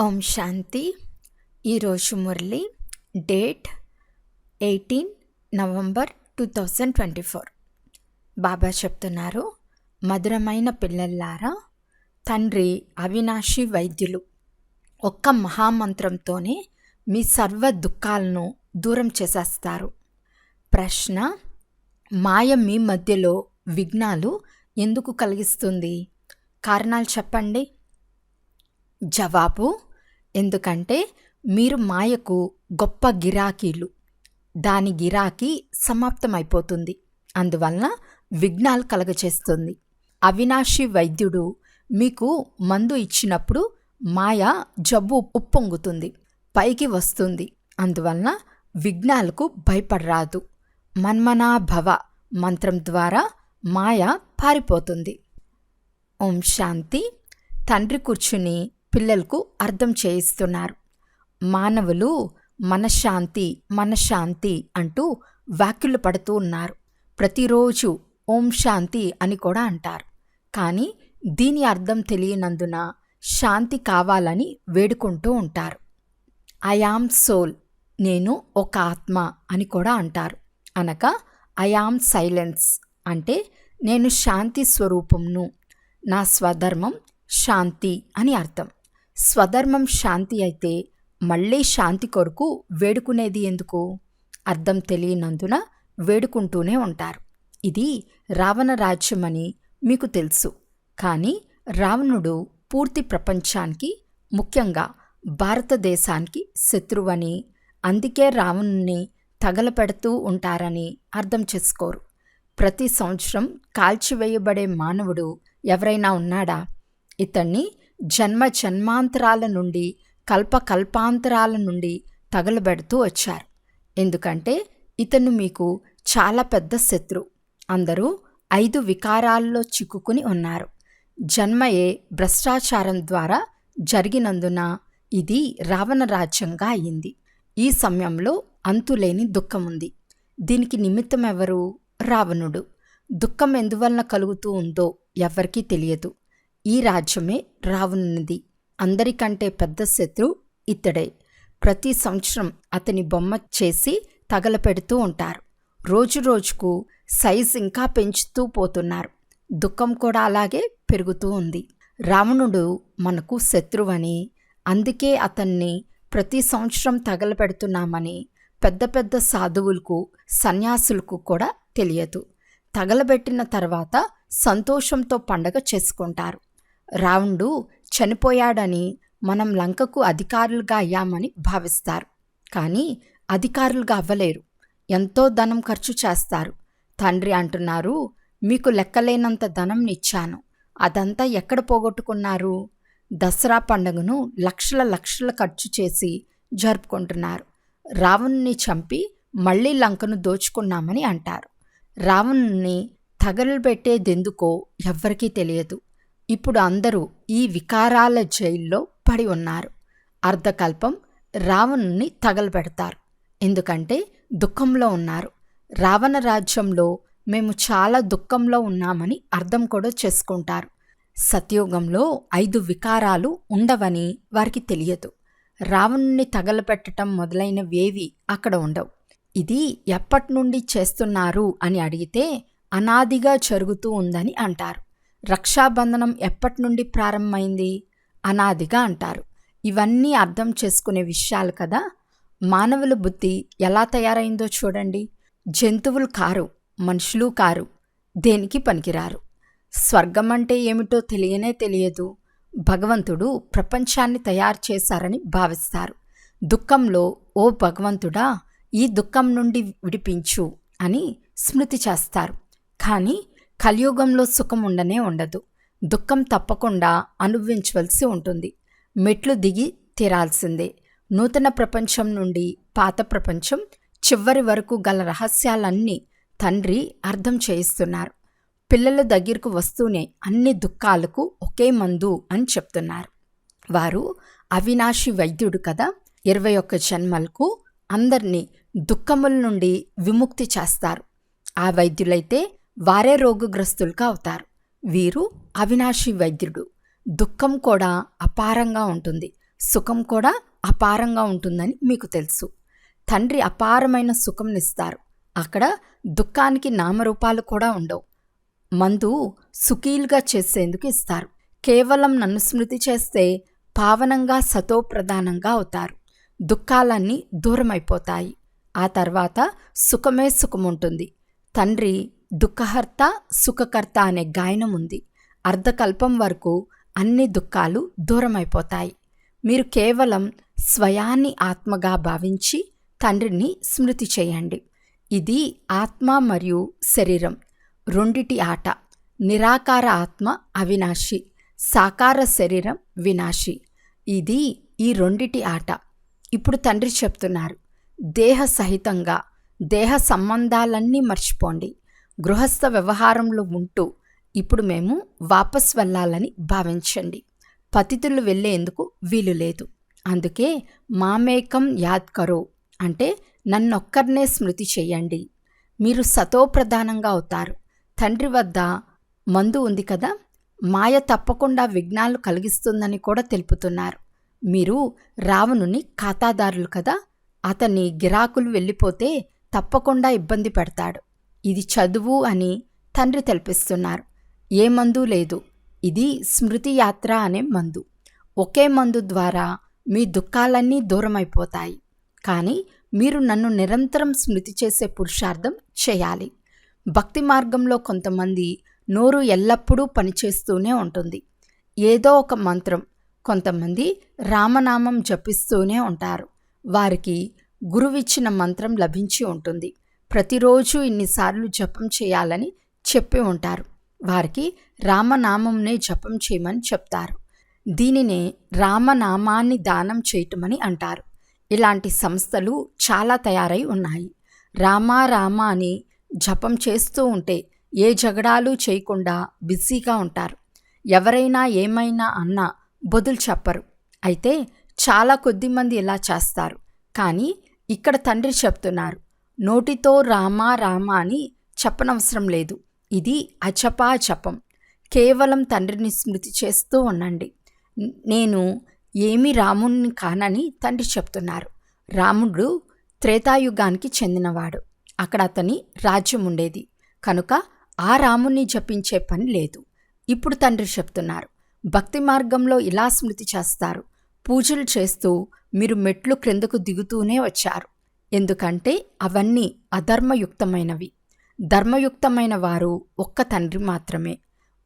ఓం శాంతి. ఈరోజు Murli date eighteen November two thousand twenty four Baba చెప్తున్నారు మధురమైన పిల్లల్లారా తండ్రి అవినాశి వైద్యులు. ఒక్క మహామంత్రంతోనే మీ సర్వ దుఃఖాలను దూరం చేసేస్తారు. ప్రశ్న మాయ మీ మధ్యలో విఘ్నాలు ఎందుకు కలిగిస్తుంది? కారణాలు చెప్పండి. జవాబు ఎందుకంటే మీరు మాయకు గొప్ప గిరాకీలు. దాని గిరాకీ సమాప్తమైపోతుంది. అందువలన విఘ్నాలు కలగచేస్తుంది. అవినాశి వైద్యుడు మీకు మందు ఇచ్చినప్పుడు మాయ జబ్బు ఉప్పొంగుతుంది. పైకి వస్తుంది. అందువలన విఘ్నాలకు భయపడరాదు. మన్మనాభవ మంత్రం ద్వారా మాయ పారిపోతుంది. ఓం శాంతి. తండ్రి కూర్చుని పిల్లలకు అర్థం చేయిస్తున్నారు. మానవులు మనశ్శాంతి మనశ్శాంతి అంటూ వ్యాఖ్యలు పడుతూ ఉన్నారు. ప్రతిరోజు ఓం శాంతి అని కూడా అంటారు. కానీ దీని అర్థం తెలియనందున శాంతి కావాలని వేడుకుంటూ ఉంటారు. ఐ ఆమ్ సోల్ నేను ఒక ఆత్మ అని కూడా అంటారు. అనగా ఐ సైలెన్స్ అంటే నేను శాంతి స్వరూపంను నా స్వధర్మం శాంతి అని అర్థం. స్వధర్మం శాంతి అయితే మళ్ళీ శాంతి కొరకు వేడుకునేది ఎందుకు? అర్థం తెలియనందున వేడుకుంటూనే ఉంటారు. ఇది రావణ రాజ్యమని మీకు తెలుసు. కానీ రావణుడు పూర్తి ప్రపంచానికి ముఖ్యంగా భారతదేశానికి శత్రువని అందుకే రావణుని తగలపెడుతూ ఉంటారని అర్థం చేసుకోరు. ప్రతి సంవత్సరం కాల్చివేయబడే మానవుడు ఎవరైనా ఉన్నాడా? ఇతన్ని జన్మ జన్మాంతరాల నుండి కల్పకల్పాంతరాల నుండి తగలబెడుతూ వచ్చారు. ఎందుకంటే ఇతను మీకు చాలా పెద్ద శత్రు. అందరూ ఐదు వికారాల్లో చిక్కుకుని ఉన్నారు. జన్మయే భ్రష్టాచారం ద్వారా జరిగినందున ఇది రావణ రాజ్యంగా అయింది. ఈ సమయంలో అంతులేని దుఃఖం ఉంది దీనికి నిమిత్తం ఎవరు రావణుడు. దుఃఖం ఎందువలన కలుగుతూ ఉందో ఎవరికీ తెలియదు. ఈ రాజ్యమే రావణునిది. అందరికంటే పెద్ద శత్రు ఇతడే. ప్రతి సంవత్సరం అతని బొమ్మ చేసి తగలపెడుతూ ఉంటారు. రోజు రోజుకు సైజ్ ఇంకా పెంచుతూ పోతున్నారు. దుఃఖం కూడా అలాగే పెరుగుతూ ఉంది. రావణుడు మనకు శత్రువని అందుకే అతన్ని ప్రతి సంవత్సరం తగలపెడుతున్నామని పెద్ద పెద్ద సాధువులకు సన్యాసులకు కూడా తెలియదు. తగలబెట్టిన తర్వాత సంతోషంతో పండగ చేసుకుంటారు. రావణుడు చనిపోయాడని మనం లంకకు అధికారులుగా అయ్యామని భావిస్తారు. కానీ అధికారులుగా అవ్వలేరు. ఎంతో ధనం ఖర్చు చేస్తారు. తండ్రి అంటున్నారు మీకు లెక్కలేనంత ధనం ఇచ్చాను. అదంతా ఎక్కడ పోగొట్టుకున్నారు? దసరా పండుగను లక్షల లక్షల ఖర్చు చేసి జరుపుకుంటున్నారు. రావణుని చంపి మళ్ళీ లంకను దోచుకున్నామని అంటారు. రావణుని తగలబెట్టేదెందుకో ఎవ్వరికీ తెలియదు. ఇప్పుడు అందరూ ఈ వికారాల జైల్లో పడి ఉన్నారు. అర్ధకల్పం రావణుని తగలబెడతారు. ఎందుకంటే దుఃఖంలో ఉన్నారు. రావణ రాజ్యంలో మేము చాలా దుఃఖంలో ఉన్నామని అర్థం కూడా చేసుకుంటారు. సత్యోగంలో ఐదు వికారాలు ఉండవని వారికి తెలియదు. రావణుని తగలపెట్టడం మొదలైనవేవి అక్కడ ఉండవు. ఇది ఎప్పటి నుండి చేస్తున్నారు అని అడిగితే అనాదిగా జరుగుతూ ఉందని అంటారు. రక్షాబంధనం ఎప్పటి నుండి ప్రారంభమైంది? అనాదిగా అంటారు. ఇవన్నీ అర్థం చేసుకునే విషయాలు కదా? మానవుల బుద్ధి ఎలా తయారైందో చూడండి. జంతువులు కారు మనుషులు కారు దేనికి పనికిరారు? స్వర్గం అంటే ఏమిటో తెలియనే తెలియదు. భగవంతుడు ప్రపంచాన్ని తయారు చేశారని భావిస్తారు. దుఃఖంలో ఓ భగవంతుడా ఈ దుఃఖం నుండి విడిపించు అని స్మృతి చేస్తారు. కానీ కలియుగంలో సుఖం ఉండనే ఉండదు. దుఃఖం తప్పకుండా అనుభవించవలసి ఉంటుంది. మెట్లు దిగి తీరాల్సిందే. నూతన ప్రపంచం నుండి పాత ప్రపంచం చివరి వరకు గల రహస్యాలన్నీ తండ్రి అర్థం చేయిస్తున్నారు. పిల్లల దగ్గరకు వస్తూనే అన్ని దుఃఖాలకు ఒకే మందు అని చెప్తున్నారు. వారు అవినాశి వైద్యుడు కదా. ఇరవై ఒక్క జన్మలకు అందరినీ దుఃఖముల నుండి విముక్తి చేస్తారు. ఆ వైద్యులైతే వారే రోగగ్రస్తులుగా అవుతారు వీరు అవినాశి వైద్యుడు. దుఃఖం కూడా అపారంగా ఉంటుంది. సుఖం కూడా అపారంగా ఉంటుందని మీకు తెలుసు. తండ్రి అపారమైన సుఖంనిస్తారు అక్కడ దుఃఖానికి నామరూపాలు కూడా ఉండవు. మందు సుఖీలుగా చేసేందుకు ఇస్తారు. కేవలం నన్ను స్మృతి చేస్తే పావనంగా సతోప్రధానంగా అవుతారు. దుఃఖాలన్నీ దూరమైపోతాయి. ఆ తర్వాత సుఖమే సుఖముంటుంది. తండ్రి దుఃఖహర్త సుఖకర్త అనే గాయనం ఉంది. అర్ధకల్పం వరకు అన్ని దుఃఖాలు దూరమైపోతాయి. మీరు కేవలం స్వయాన్ని ఆత్మగా భావించి తండ్రిని స్మృతి చేయండి. ఇది ఆత్మ మరియు శరీరం రెండిటి ఆట. నిరాకార ఆత్మ అవినాశి సాకార శరీరం వినాశి. ఇది ఈ రెండిటి ఆట. ఇప్పుడు తండ్రి చెప్తున్నారు దేహ సహితంగా దేహ సంబంధాలన్నీ మర్చిపోండి. గృహస్థ వ్యవహారంలో ఉంటూ ఇప్పుడు మేము వాపస్ వెళ్ళాలని భావించండి. పతితులు వెళ్ళేందుకు వీలు లేదు. అందుకే మామేకం యాద్ కరో అంటే నన్నొక్కరినే స్మృతి చేయండి. మీరు సతోప్రధానంగా అవుతారు. తండ్రి వద్ద మందు ఉంది కదా? మాయ తప్పకుండా విఘ్నాలు కలిగిస్తుందని కూడా తెలుపుతున్నారు. మీరు రావణుని ఖాతాదారులు కదా? అతని గిరాకులు వెళ్ళిపోతే తప్పకుండా ఇబ్బంది పెడతాడు. ఇది చదువు అని తండ్రి తెలిపిస్తున్నారు. ఏ మందు లేదు. ఇది స్మృతి యాత్ర అనే మందు. ఒకే మందు ద్వారా మీ దుఃఖాలన్నీ దూరమైపోతాయి. కానీ మీరు నన్ను నిరంతరం స్మృతి చేసే పురుషార్థం చేయాలి. భక్తి మార్గంలో కొంతమంది నోరు ఎల్లప్పుడూ పనిచేస్తూనే ఉంటుంది. ఏదో ఒక మంత్రం. కొంతమంది రామనామం జపిస్తూనే ఉంటారు. వారికి గురువిచ్చిన మంత్రం లభించి ఉంటుంది. ప్రతిరోజు ఇన్నిసార్లు జపం చేయాలని చెప్పి ఉంటారు. వారికి రామనామంనే జపం చేయమని చెప్తారు. దీనినే రామనామాన్ని దానం చేయటమని అంటారు. ఇలాంటి సంస్థలు చాలా తయారై ఉన్నాయి. రామా రామ అని జపం చేస్తూ ఉంటే ఏ జగడాలు చేయకుండా బిజీగా ఉంటారు. ఎవరైనా ఏమైనా అన్నా బదులు చెప్పరు. అయితే చాలా కొద్ది మంది ఇలా చేస్తారు. కానీ ఇక్కడ తండ్రి చెప్తున్నారు. నోటితో రామా రామా అని చెప్పనవసరం లేదు. ఇది అచపాచపం. కేవలం తండ్రిని స్మృతి చేస్తూ ఉండండి. నేను ఏమి రాముణ్ణి కానని తండ్రి చెప్తున్నారు. రాముడు త్రేతాయుగానికి చెందినవాడు. అక్కడ అతని రాజ్యం ఉండేది. కనుక ఆ రాముణ్ణి జపించే పని లేదు. ఇప్పుడు తండ్రి చెప్తున్నారు. భక్తి మార్గంలో ఇలా స్మృతి చేస్తారు. పూజలు చేస్తూ మీరు మెట్లు క్రిందకు దిగుతూనే వచ్చారు. ఎందుకంటే అవన్నీ అధర్మయుక్తమైనవి. ధర్మయుక్తమైన వారు ఒక్క తండ్రి మాత్రమే.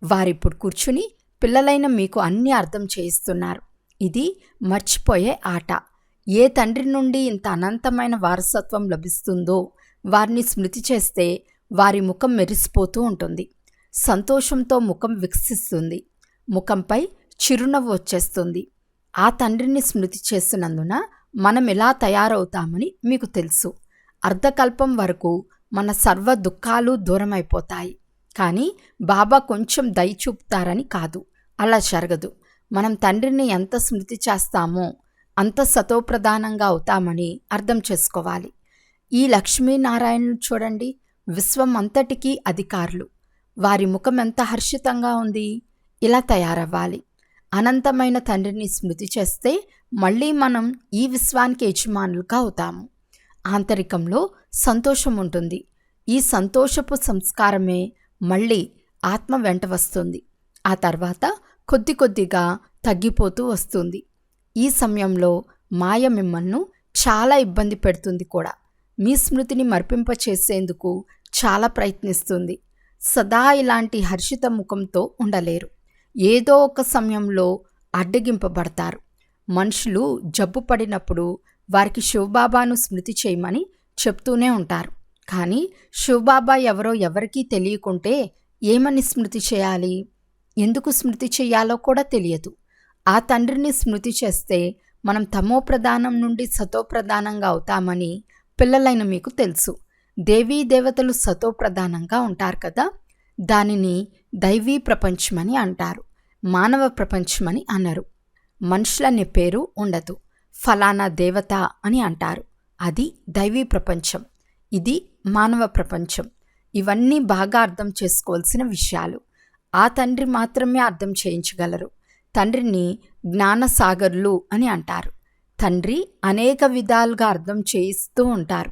వారిప్పుడు కూర్చుని పిల్లలైన మీకు అన్నీ అర్థం చేయిస్తున్నారు. ఇది మర్చిపోయే ఆట. ఏ తండ్రి నుండి ఇంత అనంతమైన వారసత్వం లభిస్తుందో వారిని స్మృతి చేస్తే వారి ముఖం మెరిసిపోతూ ఉంటుంది. సంతోషంతో ముఖం వికసిస్తుంది. ముఖంపై చిరునవ్వు వచ్చేస్తుంది. ఆ తండ్రిని స్మృతి చేస్తున్నందున మనం ఎలా తయారవుతామని మీకు తెలుసు. అర్ధకల్పం వరకు మన సర్వ దుఃఖాలు దూరమైపోతాయి. కానీ బాబా కొంచెం దయ చూపుతారని కాదు. అలా జరగదు. మనం తండ్రిని ఎంత స్మృతి చేస్తామో అంత సతోప్రధానంగా అవుతామని అర్థం చేసుకోవాలి. ఈ లక్ష్మీనారాయణను చూడండి విశ్వం అంతటికీ అధికారులు. వారి ముఖం ఎంత హర్షితంగా ఉంది. ఇలా తయారవ్వాలి. అనంతమైన తండ్రిని స్మృతి చేస్తే మళ్ళీ మనం ఈ విశ్వానికి యజమానులుగా అవుతాము. ఆంతరికంలో సంతోషం ఉంటుంది. ఈ సంతోషపు సంస్కారమే మళ్ళీ ఆత్మ వెంట వస్తుంది. ఆ తర్వాత కొద్ది కొద్దిగా తగ్గిపోతూ వస్తుంది. ఈ సమయంలో మాయ మిమ్మల్ని చాలా ఇబ్బంది పెడుతుంది కూడా. మీ స్మృతిని మర్పింపచేసేందుకు చాలా ప్రయత్నిస్తుంది. సదా ఇలాంటి హర్షిత ముఖంతో ఉండలేరు. ఏదో ఒక సమయంలో అడ్డగింపబడతారు. మనుషులు జబ్బు పడినప్పుడు వారికి శివబాబాను స్మృతి చేయమని చెప్తూనే ఉంటారు. కానీ శివబాబా ఎవరో ఎవరికీ తెలియకుంటే ఏమని స్మృతి చేయాలి? ఎందుకు స్మృతి చేయాలో కూడా తెలియదు. ఆ తండ్రిని స్మృతి చేస్తే మనం తమో ప్రధానం నుండి సతో ప్రధానంగా అవుతామని పిల్లలైన మీకు తెలుసు. దేవీ దేవతలు సతో ప్రధానంగా ఉంటారు కదా? దానిని దైవీ ప్రపంచమని అంటారు. మానవ ప్రపంచమని అనరు. మనుషులనే పేరు ఉండదు. ఫలానా దేవత అని అంటారు. అది దైవీ ప్రపంచం. ఇది మానవ ప్రపంచం. ఇవన్నీ బాగా అర్థం చేసుకోవాల్సిన విషయాలు. ఆ తండ్రి మాత్రమే అర్థం చేయించగలరు. తండ్రిని జ్ఞానసాగర్లు అని అంటారు. తండ్రి అనేక విధాలుగా అర్థం చేయిస్తూ ఉంటారు.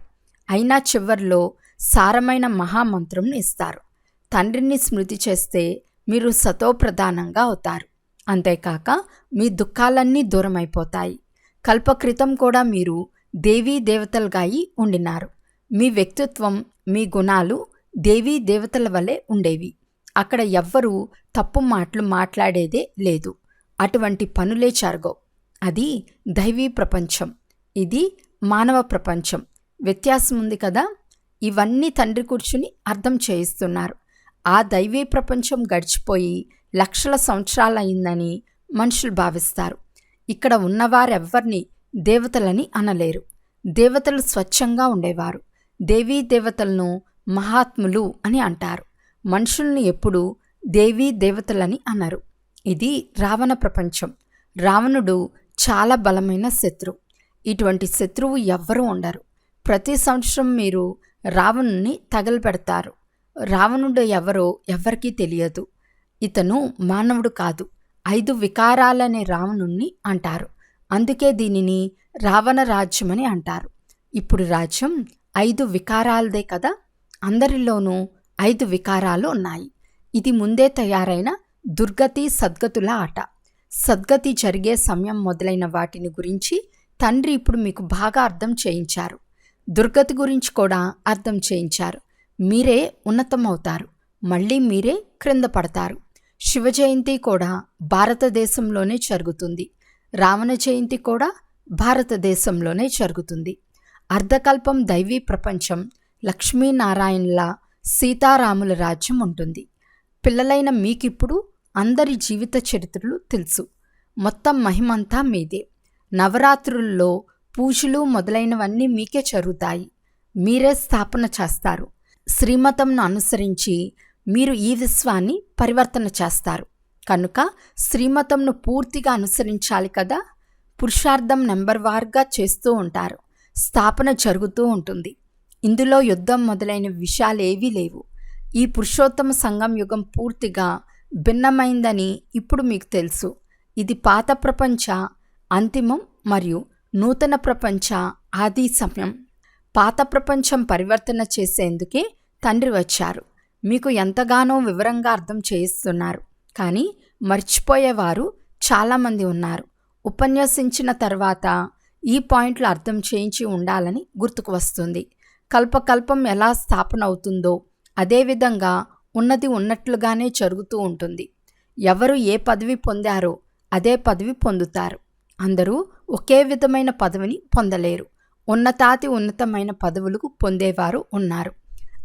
అయినా చివర్లో సారమైన మహామంత్రంను ఇస్తారు. తండ్రిని స్మృతి చేస్తే మీరు సతోప్రధానంగా అవుతారు. అంతేకాక మీ దుఃఖాలన్నీ దూరమైపోతాయి. కల్పకృతం కూడా మీరు దేవీ దేవతలుగా అయి ఉండినారు. మీ వ్యక్తిత్వం మీ గుణాలు దేవీ దేవతల వలె ఉండేవి. అక్కడ ఎవ్వరూ తప్పు మాటలు మాట్లాడేదే లేదు. అటువంటి పనులే జరగవు. అది దైవీ ప్రపంచం. ఇది మానవ ప్రపంచం. వ్యత్యాసం ఉంది కదా? ఇవన్నీ తండ్రి కూర్చుని అర్థం చేయిస్తున్నారు. ఆ దైవీ ప్రపంచం గడిచిపోయి లక్షల సంవత్సరాలయ్యిందని మనుషులు భావిస్తారు. ఇక్కడ ఉన్నవారెవ్వరిని దేవతలని అనలేరు. దేవతలు స్వచ్ఛంగా ఉండేవారు. దేవీ దేవతలను మహాత్ములు అని అంటారు. మనుషుల్ని ఎప్పుడూ దేవీ దేవతలని అనరు. ఇది రావణ ప్రపంచం. రావణుడు చాలా బలమైన శత్రువు ఇటువంటి శత్రువు ఎవ్వరూ ఉండరు. ప్రతి సంవత్సరం మీరు రావణుని తగలపెడతారు రావణుడు ఎవరో ఎవరికీ తెలియదు. ఇతను మానవుడు కాదు. ఐదు వికారాలనే రావణుణ్ణి అంటారు. అందుకే దీనిని రావణ రాజ్యమని అంటారు. ఇప్పుడు రాజ్యం ఐదు వికారాలదే కదా? అందరిలోనూ ఐదు వికారాలు ఉన్నాయి. ఇది ముందే తయారైన దుర్గతి సద్గతుల ఆట. సద్గతి జరిగే సమయం మొదలైన వాటిని గురించి తండ్రి ఇప్పుడు మీకు బాగా అర్థం చేయించారు. దుర్గతి గురించి కూడా అర్థం చేయించారు. మీరే ఉన్నతమవుతారు. మళ్ళీ మీరే క్రింద పడతారు. శివ జయంతి కూడా భారతదేశంలోనే జరుగుతుంది. రావణ జయంతి కూడా భారతదేశంలోనే జరుగుతుంది. అర్ధకల్పం దైవీ ప్రపంచం లక్ష్మీనారాయణల సీతారాముల రాజ్యం ఉంటుంది. పిల్లలైన మీకిప్పుడు అందరి జీవిత చరిత్రలు తెలుసు. మొత్తం మహిమంతా మీదే. నవరాత్రుల్లో పూజలు మొదలైనవన్నీ మీకే జరుగుతాయి. మీరే స్థాపన చేస్తారు. శ్రీమతంను అనుసరించి మీరు ఈ విశ్వాన్ని పరివర్తన చేస్తారు. కనుక శ్రీమతంను పూర్తిగా అనుసరించాలి కదా? పురుషార్థం నెంబర్ వార్గా చేస్తూ ఉంటారు. స్థాపన జరుగుతూ ఉంటుంది. ఇందులో యుద్ధం మొదలైన విషయాలేవీ లేవు. ఈ పురుషోత్తమ సంఘం యుగం పూర్తిగా భిన్నమైందని ఇప్పుడు మీకు తెలుసు. ఇది పాత ప్రపంచ అంతిమం మరియు నూతన ప్రపంచ ఆది సమయం. పాత ప్రపంచం పరివర్తన చేసేందుకే తండ్రి వచ్చారు. మీకు ఎంతగానో వివరంగా అర్థం చేయిస్తున్నారు. కానీ మర్చిపోయేవారు చాలామంది ఉన్నారు. ఉపన్యసించిన తర్వాత ఈ పాయింట్లు అర్థం చేయించి ఉండాలని గుర్తుకు వస్తుంది. కల్పకల్పం ఎలా స్థాపన అవుతుందో అదేవిధంగా ఉన్నది ఉన్నట్లుగానే జరుగుతూ ఉంటుంది. ఎవరు ఏ పదవి పొందారో అదే పదవి పొందుతారు. అందరూ ఒకే విధమైన పదవిని పొందలేరు. ఉన్నతాతి ఉన్నతమైన పదవులకు పొందేవారు ఉన్నారు.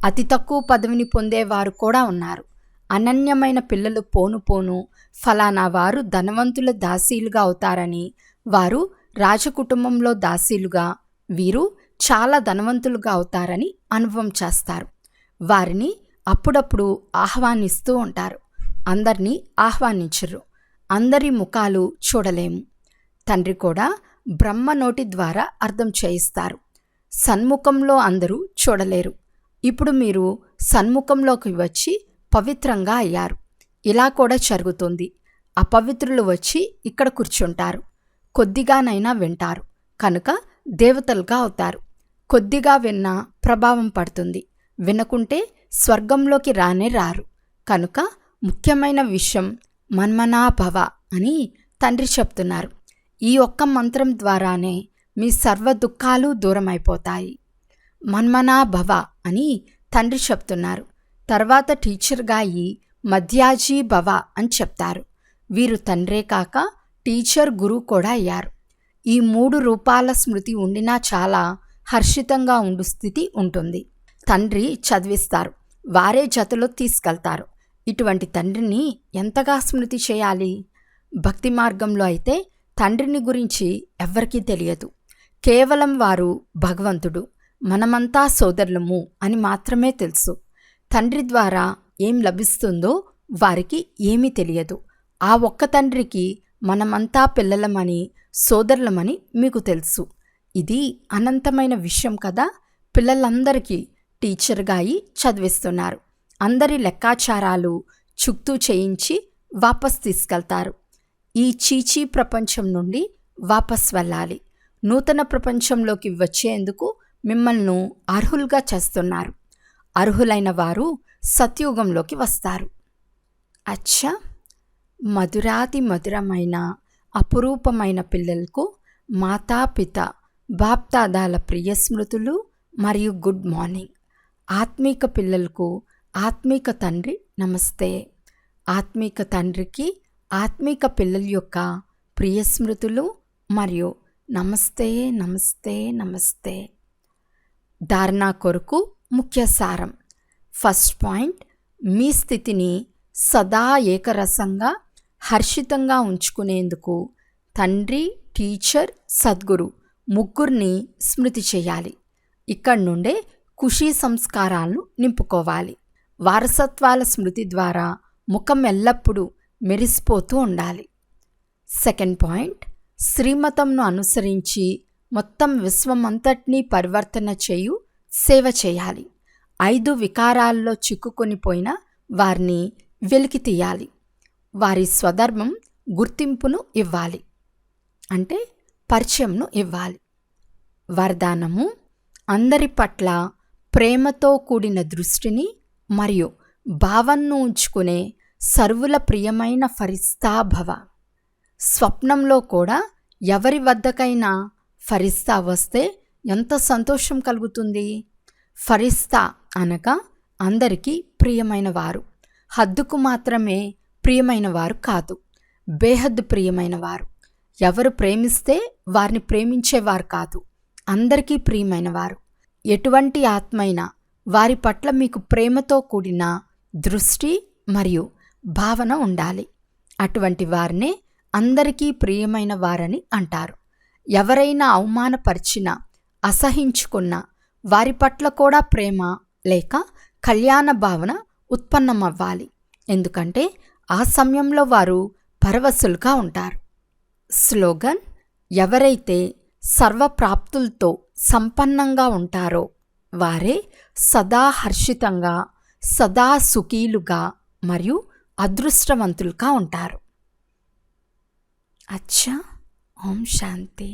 అతి తక్కువ పదవిని పొందేవారు కూడా ఉన్నారు. అనన్యమైన పిల్లలు పోను పోను ఫలానా వారు ధనవంతుల దాసీలుగా అవుతారని వారు రాజకుటుంబంలో దాసీలుగా వీరు చాలా ధనవంతులుగా అవుతారని అనుభవం చేస్తారు. వారిని అప్పుడప్పుడు ఆహ్వానిస్తూ ఉంటారు. అందరినీ ఆహ్వానించరు అందరి ముఖాలు చూడలేము. తండ్రి కూడా బ్రహ్మ నోటి ద్వారా అర్థం చేయిస్తారు. సన్ముఖంలో అందరూ చూడలేరు. ఇప్పుడు మీరు సన్ముఖంలోకి వచ్చి పవిత్రంగా అయ్యారు. ఇలా కూడా జరుగుతుంది. అపవిత్రులు వచ్చి ఇక్కడ కూర్చుంటారు. కొద్దిగానైనా వింటారు. కనుక దేవతలుగా అవుతారు. కొద్దిగా విన్నా ప్రభావం పడుతుంది. వినకుంటే స్వర్గంలోకి రానే రారు. కనుక ముఖ్యమైన విషయం మన్మనాభవ అని తండ్రి చెప్తున్నారు. ఈ ఒక్క మంత్రం ద్వారానే మీ సర్వ దుఃఖాలు దూరమైపోతాయి. మన్మనాభవ అని తండ్రి చెప్తున్నారు. తర్వాత టీచర్గా అయి మధ్యాజీ భవ అని చెప్తారు. వీరు తండ్రే కాక టీచర్ గురువు కూడా అయ్యారు. ఈ మూడు రూపాల స్మృతి ఉండినా చాలా హర్షితంగా ఉండు స్థితి ఉంటుంది. తండ్రి చదివిస్తారు. వారే జతలో తీసుకెళ్తారు. ఇటువంటి తండ్రిని ఎంతగా స్మృతి చేయాలి? భక్తి మార్గంలో అయితే తండ్రిని గురించి ఎవ్వరికీ తెలియదు. కేవలం వారు భగవంతుడు. మనమంతా సోదరులము అని మాత్రమే తెలుసు. తండ్రి ద్వారా ఏం లభిస్తుందో వారికి ఏమీ తెలియదు. ఆ ఒక్క తండ్రికి మనమంతా పిల్లలమని సోదరులమని మీకు తెలుసు. ఇది అనంతమైన విషయం కదా! పిల్లలందరికీ టీచర్గా అయి చదివిస్తున్నారు. అందరి లెక్కాచారాలు చుక్తూ చేయించి వాపస్ తీసుకెళ్తారు. ఈ చీచీ ప్రపంచం నుండి వాపస్ వెళ్ళాలి. నూతన ప్రపంచంలోకి వచ్చేందుకు మిమ్మల్ని అర్హులుగా చేస్తున్నారు. అర్హులైన వారు సత్యుగంలోకి వస్తారు. అచ్చా! మధురాతి మధురమైన అపురూపమైన పిల్లలకు మాతాపిత బాప్తాదాల ప్రియ స్మృతులు మరియు గుడ్ మార్నింగ్. ఆత్మీక పిల్లలకు ఆత్మీక తండ్రి నమస్తే. ఆత్మీక తండ్రికి ఆత్మీక పిల్లల యొక్క ప్రియ స్మృతులు మరియు నమస్తే నమస్తే నమస్తే. ధారణ కొరకు ముఖ్య సారం. ఫస్ట్ పాయింట్ మీ స్థితిని సదా ఏకరసంగా హర్షితంగా ఉంచుకునేందుకు తండ్రి టీచర్ సద్గురు ముగ్గురిని స్మృతి చేయాలి. ఇక్కడి నుండే ఖుషీ సంస్కారాలను నింపుకోవాలి. వారసత్వాల స్మృతి ద్వారా ముఖం ఎల్లప్పుడూ మెరిసిపోతూ ఉండాలి. సెకండ్ పాయింట్ శ్రీమతంను అనుసరించి మొత్తం విశ్వమంతటినీ పరివర్తన చేయు సేవ చేయాలి. ఐదు వికారాల్లో చిక్కుకొనిపోయిన వారిని వెలికి తీయాలి. వారి స్వధర్మం గుర్తింపును ఇవ్వాలి. అంటే పరిచయంను ఇవ్వాలి. వరదానము అందరి పట్ల ప్రేమతో కూడిన దృష్టిని మరియు భావన్ను ఉంచుకునే సర్వుల ప్రియమైన ఫరిస్తాభవ. స్వప్నంలో కూడా ఎవరి వద్దకైనా ఫరిస్తా వస్తే ఎంత సంతోషం కలుగుతుంది? ఫరిస్తా అనగా అందరికీ ప్రియమైన వారు. హద్దుకు మాత్రమే ప్రియమైన వారు కాదు బేహద్దు ప్రియమైన వారు. ఎవరు ప్రేమిస్తే వారిని ప్రేమించేవారు కాదు అందరికీ ప్రియమైన వారు. ఎటువంటి ఆత్మైనా వారి పట్ల మీకు ప్రేమతో కూడిన దృష్టి మరియు భావన ఉండాలి. అటువంటి వారినే అందరికీ ప్రియమైన వారని అంటారు. ఎవరైనా అవమానపరిచినా అసహించుకున్న వారి పట్ల కూడా ప్రేమ లేక కళ్యాణ భావన ఉత్పన్నమవ్వాలి. ఎందుకంటే ఆ సమయంలో వారు పరవశులుగా ఉంటారు. స్లోగన్ ఎవరైతే సర్వప్రాప్తులతో సంపన్నంగా ఉంటారో వారే సదా హర్షితంగా సదా సుఖీలుగా మరియు అదృష్టవంతులుగా ఉంటారు. అచ్చా! ఓం శాంతి